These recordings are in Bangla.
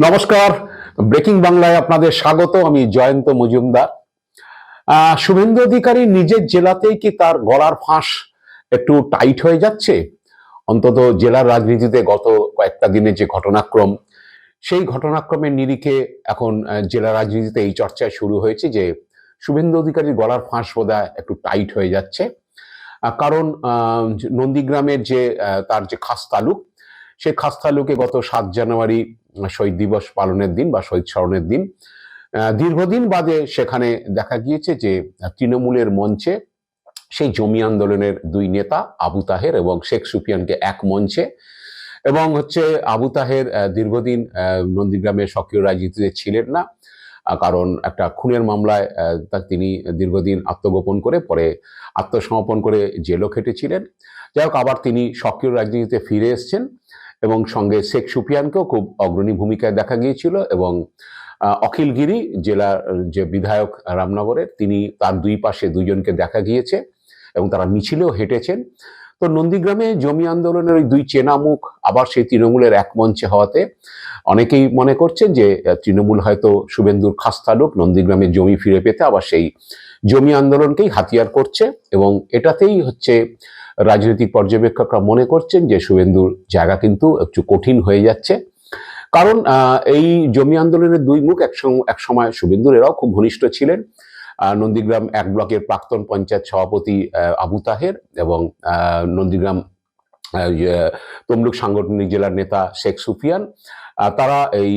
নমস্কার। ব্রেকিং বাংলায় আপনাদের স্বাগত, আমি জয়ন্ত মজুমদার। শুভেন্দু অধিকারী নিজের জেলাতেই কি তার গলার ফাঁস একটু টাইট হয়ে যাচ্ছে? অন্তত জেলার রাজনীতিতে গত কয়েকটা দিনের যে ঘটনাক্রম, সেই ঘটনাক্রমের নিরিখে এখন জেলা রাজনীতিতে এই চর্চায় শুরু হয়েছে যে শুভেন্দু অধিকারীর গলার ফাঁস বোধহয় একটু টাইট হয়ে যাচ্ছে। কারণ নন্দীগ্রামের যে তার যে খাস তালুক সেই খাস তালুকে গত সাত জানুয়ারি শহীদ দিবস পালনের দিন বা শহীদ স্মরণের দিন। দীর্ঘদিন বাদে সেখানে দেখা গিয়েছে যে তৃণমূলের মঞ্চে সেই জমি আন্দোলনের দুই নেতা আবু তাহের এবং শেখ সুফিয়ানকে এক মঞ্চে এবং হচ্ছে আবু তাহের দীর্ঘদিন আহ, নন্দীগ্রামের সক্রিয় রাজনীতিতে ছিলেন না কারণ একটা খুনের মামলায় তিনি দীর্ঘদিন আত্মগোপন করে পরে আত্মসমর্পণ করে জেলও খেটেছিলেন। যাই হোক আবার তিনি সক্রিয় রাজনীতিতে ফিরে এসেছেন। এবং সঙ্গে শেখ সুফিয়ানকেও খুব অগ্রণী ভূমিকায় দেখা গিয়েছিল এবং অখিলগিরি অখিল জেলার যে বিধায়ক রামনগরের, তিনি তার দুই পাশে দুইজনকে দেখা গিয়েছে এবং তারা মিছিলেও হেঁটেছেন। তো নন্দীগ্রামে জমি আন্দোলনের ওই দুই চেনা মুখ আবার সেই তৃণমূলের এক মঞ্চে হওয়াতে অনেকেই মনে করছেন যে তৃণমূল হয়তো শুভেন্দুর খাস্তালুক নন্দীগ্রামের জমি ফিরে পেতে আবার সেই জমি আন্দোলনকেই হাতিয়ার করছে এবং এটাতেই হচ্ছে রাজনৈতিক পর্যবেক্ষকরা মনে করছেন যে শুভেন্দুর জায়গা কিন্তু একটু কঠিন হয়ে যাচ্ছে। কারণ এই জমি আন্দোলনের দুই মুখ এক সময় শুভেন্দুর এরাও খুব ঘনিষ্ঠ ছিলেন। নন্দীগ্রাম এক ব্লকের প্রাক্তন পঞ্চায়েত সভাপতি আবু তাহের এবং নন্দীগ্রাম তমলুক সাংগঠনিক জেলার নেতা শেখ সুফিয়ান। তারা এই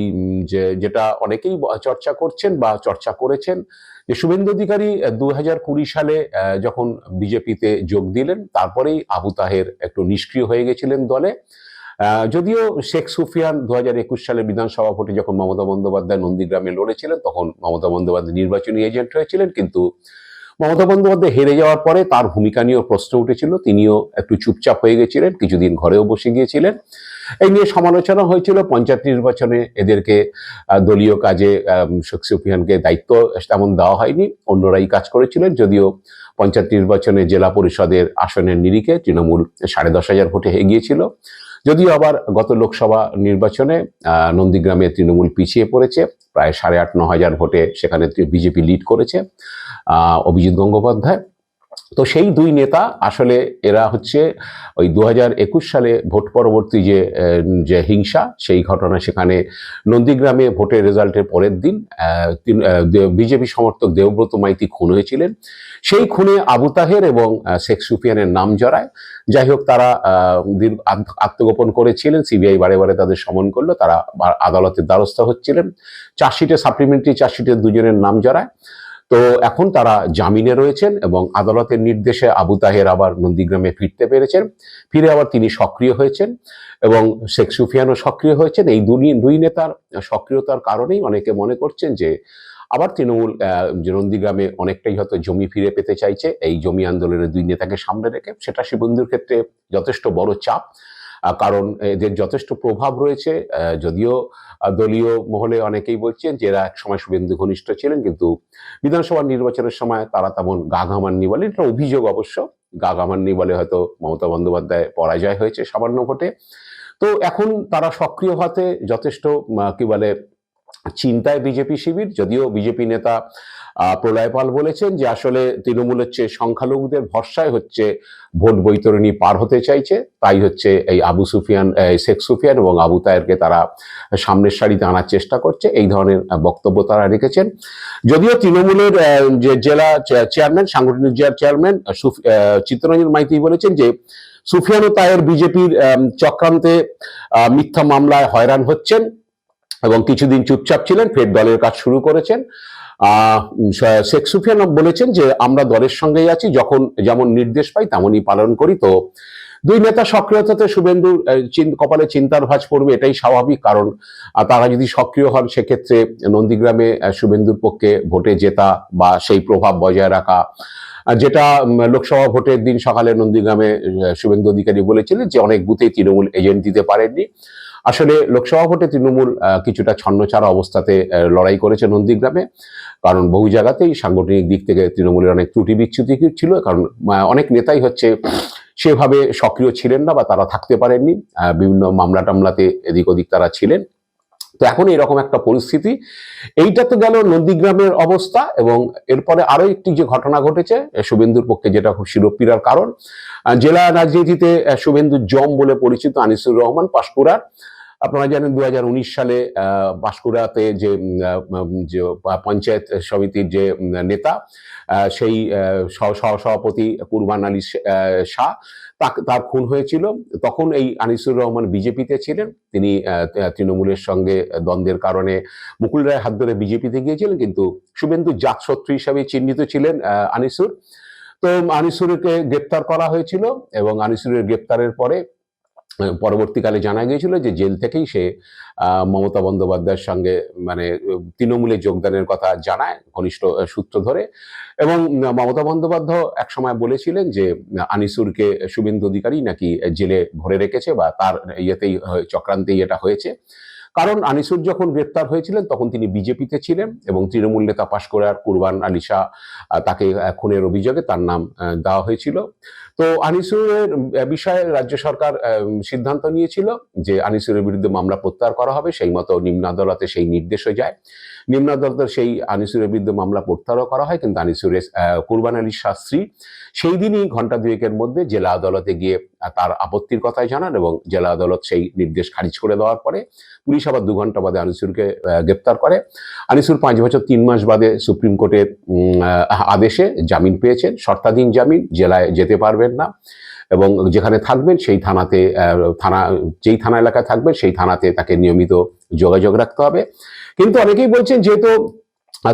যে, যেটা অনেকেই চর্চা করছেন বা চর্চা করেছেন যে শুভেন্দু অধিকারী দু সালে যখন বিজেপিতে যোগ দিলেন, তারপরেই আবু তাহের একটু নিষ্ক্রিয় হয়ে গেছিলেন দলে। যদিও শেখ সুফিয়ান দু একুশ সালে বিধানসভা ভোটে যখন মমতা বন্দ্যোপাধ্যায় নন্দীগ্রামে লড়েছিলেন, তখন মমতা বন্দ্যোপাধ্যায় নির্বাচনী এজেন্ট হয়েছিলেন, কিন্তু মমতা বন্দ্যোপাধ্যায় হেরে যাওয়ার পরে তার ভূমিকা নিয়েও প্রশ্ন উঠেছিল। তিনিও একটু চুপচাপ হয়ে গেছিলেন, কিছুদিন ঘরেও বসে গিয়েছিলেন। এই নিয়ে সমালোচনা হয়েছিল। পঞ্চায়েত নির্বাচনে এদেরকে দলীয় কাজে শেখ সুফিয়ানকে দায়িত্ব তেমন দেওয়া হয়নি। অন্যরাই কাজ করেছিলেন, যদিও পঞ্চায়েত নির্বাচনে জেলা পরিষদের আসনের নিরিখে তৃণমূল সাড়ে দশ হাজার ভোটে এগিয়েছিল। যদিও আবার গত লোকসভা নির্বাচনে নন্দীগ্রামে তৃণমূল পিছিয়ে পড়েছে, প্রায় সাড়ে আট, ন হাজার ভোটে সেখানে বিজেপি লিড করেছে অভিজিৎ গঙ্গোপাধ্যায়। তো সেই দুই নেতা আসলে এরা হচ্ছে ওই দু সালে ভোট পরবর্তী যে যে হিংসা, সেই ঘটনা সেখানে নন্দীগ্রামে ভোটের রেজাল্টের পরের দিন বিজেপি সমর্থক দেবব্রত মাইতি খুন হয়েছিলেন। সেই খুনে আবু তাহের এবং শেখ সুফিয়ানের নাম জড়ায়। যাই হোক, তারা আত্মগোপন করেছিলেন, সিবিআই বারে বারে তাদের সমন করল, তারা আদালতের দ্বারস্থ হচ্ছিলেন। চার্জশিটে, সাপ্লিমেন্টারি চার্জশিটে দুজনের নাম জড়ায়। তো এখন তারা জামিনে রয়েছেন এবং আদালতের নির্দেশে আবু তাহের আবার নন্দীগ্রামে ফিরতে পেরেছেন। ফিরে আবার তিনি সক্রিয় হয়েছেন এবং শেখ সুফিয়ানও সক্রিয় হয়েছেন। এই দুই নেতার সক্রিয়তার কারণেই অনেকে মনে করছেন যে আবার তৃণমূল নন্দীগ্রামে অনেকটাই হয়তো জমি ফিরে পেতে চাইছে। এই জমি আন্দোলনের দুই নেতাকে সামনে রেখে সেটা শিবন্ধুর ক্ষেত্রে যথেষ্ট বড় চাপ। কারণ এদের যথেষ্ট প্রভাব রয়েছে। যদিও দলীয় মহলে অনেকেই বলছেন যে এরা এক সময় শুভেন্দু ঘনিষ্ঠ ছিলেন, কিন্তু বিধানসভা নির্বাচনের সময় তারা তেমন গা ঘামাননি বলে, এটা অভিযোগ অবশ্য। গা ঘামাননি বলে হয়তো মমতা বন্দ্যোপাধ্যায় পরাজয় হয়েছে সামান্য ভোটে। তো এখন তারা সক্রিয় হতে যথেষ্ট কি বলে চিন্তায় বিজেপি শিবির, যদিও বিজেপি নেতা প্রলয় পাল বলেছেন যে আসলে তৃণমূল হচ্ছে সংখ্যালঘুদের ভরসায় হচ্ছে ভোট বৈতরণী পার হতে চাইছে। তাই হচ্ছে এই আবু সুফিয়ান শেখ সুফিয়ান এবং আবু তায়েরকে তারা সামনের সারিতে আনার চেষ্টা করছে। এই ধরনের বক্তব্য তারা রেখেছেন। যদিও তৃণমূলের যে জেলা চেয়ারম্যান, সাংগঠনিক জেলার চেয়ারম্যান চিত্তরঞ্জন মাইতি বলেছেন যে সুফিয়ান ও তায়ের বিজেপির চক্রান্তে মিথ্যা মামলায় হয়রান হচ্ছেন। এবং কিছুদিন চুপচাপ ছিলেন, ফের দলের কাজ শুরু করেছেন। শেখ সুফিয়ান বলেছেন যে, আমরা দলের সঙ্গেই আছি, যখন যেমন নির্দেশ পাই, তেমনই পালন করি। তো দুই নেতা সক্রিয়তাতে চিন- কপালে চিন্তার ভাঁজ পড়বে, এটাই স্বাভাবিক। কারণ তারা যদি সক্রিয় হন, সেক্ষেত্রে নন্দীগ্রামে শুভেন্দুর পক্ষে ভোটে জেতা বা সেই প্রভাব বজায় রাখা যেটা লোকসভা ভোটের দিন সকালে নন্দীগ্রামে শুভেন্দু অধিকারী বলেছিলেন যে, অনেক বুথে তৃণমূল এজেন্ট দিতে পারেননি। আসলে লোকসভা ভোটে তৃণমূল কিছুটা ছন্নছাড়া অবস্থাতে লড়াই করেছে নন্দীগ্রামে। কারণ বহু জায়গাতেই সাংগঠনিক দিক থেকে তৃণমূলের অনেক ত্রুটি বিচ্যুতি ছিল। কারণ অনেক নেতাই হচ্ছে সেভাবে সক্রিয় ছিলেন না বা তারা থাকতে পারেননি। বিভিন্ন মামলা টামলাতে এদিক ওদিক তারা ছিলেন। তো এখন এরকম একটা পরিস্থিতি। এইটা তো গেল নন্দীগ্রামের অবস্থা এবং এরপরে আরও একটি যে ঘটনা ঘটেছে শুভেন্দুর পক্ষে যেটা খুব শিরোপীড়ার কারণ। জেলা রাজনীতিতে শুভেন্দুর জম বলে পরিচিত আনিসুর রহমান পাশকুড়ার। আপনারা জানেন দু হাজার উনিশ সালে আহ, পাঁশকুড়াতে যে পঞ্চায়েত সমিতির যে নেতা সেই আহ, সহ- সহ- সভাপতি কুরবান আলী শাহ তার খুন হয়েছিল। তখন এই আনিসুর রহমান বিজেপিতে ছিলেন। তিনি তৃণমূলের সঙ্গে দ্বন্দ্বের কারণে মুকুল রায় হাত ধরে বিজেপিতে গিয়েছিলেন কিন্তু শুভেন্দু জাতশত্রু হিসাবে চিহ্নিত ছিলেন আনিসুর। তো আনিসুরকে গ্রেপ্তার করা হয়েছিল এবং আনিসুরের গ্রেপ্তারের পরে পরবর্তীকালে জানা গিয়েছিল যে জেল থেকেই সে মমতা বন্দ্যোপাধ্যায়ের সঙ্গে মানে তৃণমূলে যোগদানের কথা জানায় ঘনিষ্ঠ সূত্র ধরে। এবং মমতা বন্দ্যোপাধ্যায় একসময় বলেছিলেন যে, আনিসুরকে শুভেন্দু অধিকারী নাকি জেলে ভরে রেখেছে বা তার ইয়েতেই চক্রান্তেই এটা হয়েছে। কারণ আনিসুর যখন গ্রেপ্তার হয়েছিলেন, তখন তিনি বিজেপিতে ছিলেন এবং তৃণমূল নেতা পাশ কুরবান আলী তাকে খুনের অভিযোগে তার নাম দেওয়া হয়েছিল। তো আনিসুরের বিষয়ে রাজ্য সরকার সিদ্ধান্ত নিয়েছিল যে আনিসুরের বিরুদ্ধে মামলা প্রত্যাহার করা হবে, সেই মতো নিম্ন আদালতে সেই নির্দেশও যায়। নিম্ন আদালতের সেই আনিসুরের বিরুদ্ধে মামলা প্রত্যাহারও করা হয়, কিন্তু আনিসুরের কুরবান আলী শাস্ত্রী সেই দিনই ঘণ্টা দুয়েকের মধ্যে জেলা আদালতে গিয়ে তার আপত্তির কথাই জানান এবং জেলা আদালত সেই নির্দেশ খারিজ করে দেওয়ার পরে পুলিশ আবার দু ঘণ্টা বাদে আনিসুরকে গ্রেপ্তার করে। আনিসুর পাঁচ বছর তিন মাস বাদে সুপ্রিম কোর্টের আদেশে জামিন পেয়েছেন। শর্তাধীন জামিন, জেলায় যেতে পারবেন না এবং যেখানে থাকবেন সেই থানাতে থানা, যেই থানা এলাকায় থাকবেন সেই থানাতে তাকে নিয়মিত যোগাযোগ রাখতে হবে। কিন্তু অনেকেই বলছেন যেহেতু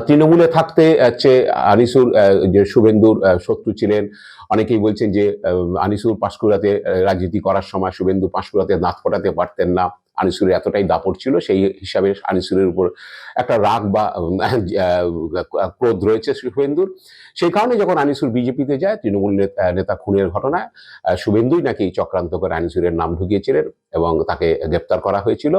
তৃণমূলে থাকতে হচ্ছে আনিসুর যে শুভেন্দুর শত্রু ছিলেন, অনেকেই বলছেন যে আনিসুর পাঁশকুড়াতে রাজনীতি করার সময় শুভেন্দু পাঁশকুড়াতে দাঁত ফোটাতে পারতেন না। আনিসুরের এতটাই দাপট ছিল, সেই হিসাবে আনিসুরের উপর একটা রাগ বা ক্রোধ রয়েছে শুভেন্দুর। সেই কারণে যখন আনিসুর বিজেপিতে যায়, তৃণমূল নেতা খুনের ঘটনায় শুভেন্দুই নাকি চক্রান্ত করে আনিসুরের নাম ঢুকিয়েছিলেন এবং তাকে গ্রেপ্তার করা হয়েছিল।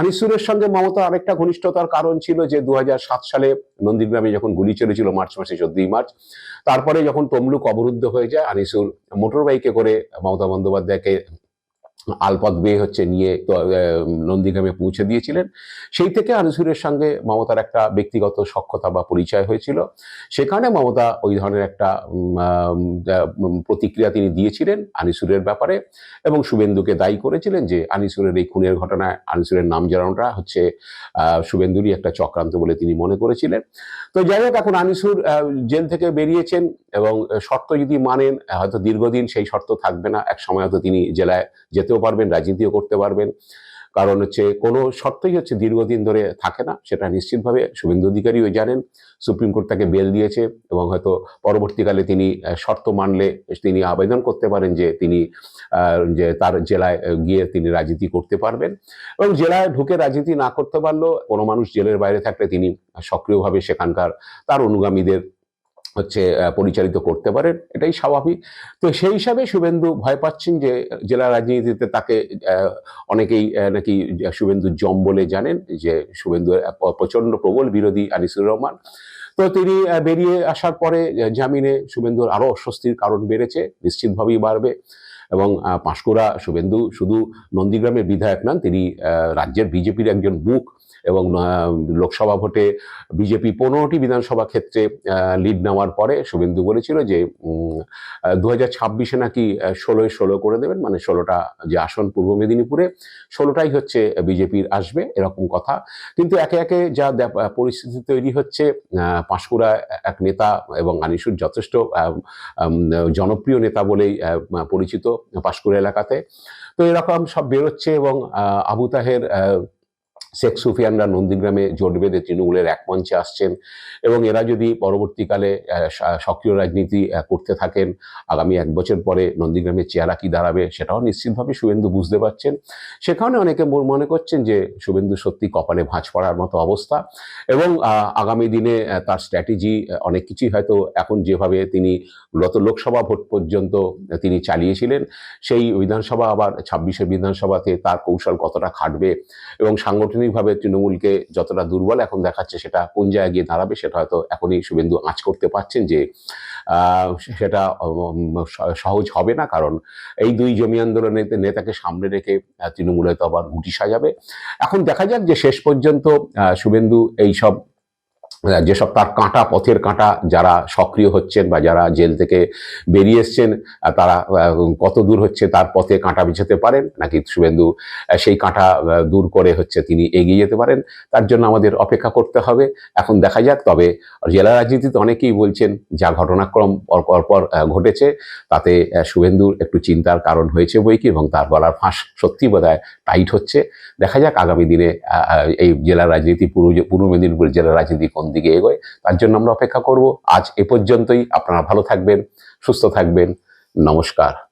আনিসুরের সঙ্গে মমতার আরেকটা ঘনিষ্ঠতার কারণ ছিল যে দু হাজার সাত সালে নন্দীগ্রামে যখন গুলি চলেছিল মার্চ মাসে চোদ্দই মার্চ, তারপরে যখন তমলুক অবরুদ্ধ হয়ে যায়, আনিসুর মোটর বাইকে করে মমতা বন্দ্যোপাধ্যায়কে আলপথ বেয়ে হচ্ছে নিয়ে নন্দীগ্রামে পৌঁছে দিয়েছিলেন। সেই থেকে আনিসুরের সঙ্গে মমতার একটা ব্যক্তিগত সক্ষতা বা পরিচয় হয়েছিল। সেখানে মমতা ওই ধরনের একটা প্রতিক্রিয়া তিনি দিয়েছিলেন আনিসুরের ব্যাপারে এবং শুভেন্দুকে দায়ী করেছিলেন যে আনিসুরের এই খুনের ঘটনায় আনিসুরের নাম জানানোটা হচ্ছে শুভেন্দুরই একটা চক্রান্ত বলে তিনি মনে করেছিলেন। তো যাই হোক, এখন আনিসুর জেল থেকে বেরিয়েছেন এবং শর্ত যদি মানেন, হয়তো দীর্ঘদিন সেই শর্ত থাকবে না। এক সময় হয়তো তিনি জেলায় যেতেও পারবেন, রাজনীতিও করতে পারবেন। কারণ হচ্ছে কোনো শর্তই হচ্ছে দীর্ঘদিন ধরে থাকে না, সেটা নিশ্চিতভাবে শুভেন্দু অধিকারীও জানেন, সুপ্রিম কোর্ট তাকে বেল দিয়েছে এবং হয়তো পরবর্তীকালে তিনি শর্ত মানলে তিনি আবেদন করতে পারেন যে তিনি যে তার জেলায় গিয়ে তিনি রাজনীতি করতে পারবেন। এবং জেলায় ঢুকে রাজনীতি না করতে পারলেও কোনো মানুষ জেলের বাইরে থাকলে তিনি সক্রিয়ভাবে সেখানকার তার অনুগামীদের হচ্ছে পরিচালিত করতে পারেন, এটাই স্বাভাবিক। তো সেই হিসাবে শুভেন্দু ভয় পাচ্ছেন যে, জেলা রাজনীতিতে তাকে অনেকেই নাকি শুভেন্দু জম বলে জানেন, যে শুভেন্দু প্রচণ্ড প্রবল বিরোধী আনিসুর রহমান। তো তিনি বেরিয়ে আসার পরে জামিনে শুভেন্দুর আরও অস্বস্তির কারণ বেড়েছে, নিশ্চিতভাবেই বাড়বে। এবং পাঁশকুড়া শুভেন্দু শুধু নন্দীগ্রামের বিধায়ক নন, তিনি রাজ্যের বিজেপির একজন মুখ এবং লোকসভা ভোটে বিজেপি পনেরোটি বিধানসভা ক্ষেত্রে লিড নেওয়ার পরে শুভেন্দু বলেছিল যে দু হাজার ছাব্বিশে নাকি ষোলোয় ষোলো করে দেবেন। মানে ষোলোটা যে আসন পূর্ব মেদিনীপুরে, ষোলোটাই হচ্ছে বিজেপির আসবে, এরকম কথা। কিন্তু একে একে যা পরিস্থিতি তৈরি হচ্ছে পাঁশকুড়া এক নেতা এবং আনিসুর যথেষ্ট জনপ্রিয় নেতা বলেই পরিচিত পাঁশকুড়া এলাকাতে। তো এরকম সব বেরোচ্ছে এবং আবু তাহের শেখ সুফিয়ানরা নন্দীগ্রামে জোট বেঁধে তৃণমূলের এক মঞ্চে আসছেন এবং এরা যদি পরবর্তীকালে সক্রিয় রাজনীতি করতে থাকেন, আগামী এক বছর পরে নন্দীগ্রামের চেহারা কি দাঁড়াবে সেটাও নিশ্চিতভাবে শুভেন্দু বুঝতে পারছেন। সেখানে অনেকে মনে করছেন যে শুভেন্দু সত্যি কপালে ভাঁজ পড়ার মতো অবস্থা এবং আগামী দিনে তার স্ট্র্যাটেজি অনেক কিছুই হয়তো এখন যেভাবে তিনি গত লোকসভা ভোট পর্যন্ত তিনি চালিয়েছিলেন, সেই বিধানসভা আবার ছাব্বিশের বিধানসভাতে তার কৌশল কতটা খাটবে এবং সাংগঠনিক সামগ্রিকভাবে তৃণমূলকে যতটা দুর্বল এখন দেখাচ্ছে, সেটা কোন জায়গায় গিয়ে দাঁড়াবে, সেটা হয়তো এখনই শুভেন্দু আঁচ করতে পারছেন যে সেটা সহজ হবে না। কারণ এই দুই জমি আন্দোলনের নেতাকে সামনে রেখে তৃণমূল হয়তো আবার গুটি সাজাবে। এখন দেখা যাক যে শেষ পর্যন্ত শুভেন্দু এইসব যেসব তার কাঁটা, পথের কাঁটা যারা সক্রিয় হচ্ছেন বা যারা জেল থেকে বেরিয়ে এসছেন তারা কত দূর হচ্ছে তার পথে কাঁটা বিছাতে পারেন? নাকি শুভেন্দু সেই কাঁটা দূর করে হচ্ছে তিনি এগিয়ে যেতে পারেন? তার জন্য আমাদের অপেক্ষা করতে হবে। এখন দেখা যাক, তবে জেলা রাজনীতিতে অনেকেই বলছেন, যা ঘটনাক্রম পর পর পর ঘটেছে, তাতে শুভেন্দুর একটু চিন্তার কারণ হয়েছে বই কি, এবং তার গলার ফাঁস সত্যি বোধহয় টাইট হচ্ছে। দেখা যাক আগামী দিনে এই জেলা রাজনীতি, পূর্ব পূর্ব মেদিনীপুর জেলা রাজনীতি কোন দিকে এগোয়। তার জন্য আমরা অপেক্ষা করব। আজ এ পর্যন্তই। আপনারা ভালো থাকবেন, সুস্থ থাকবেন। নমস্কার।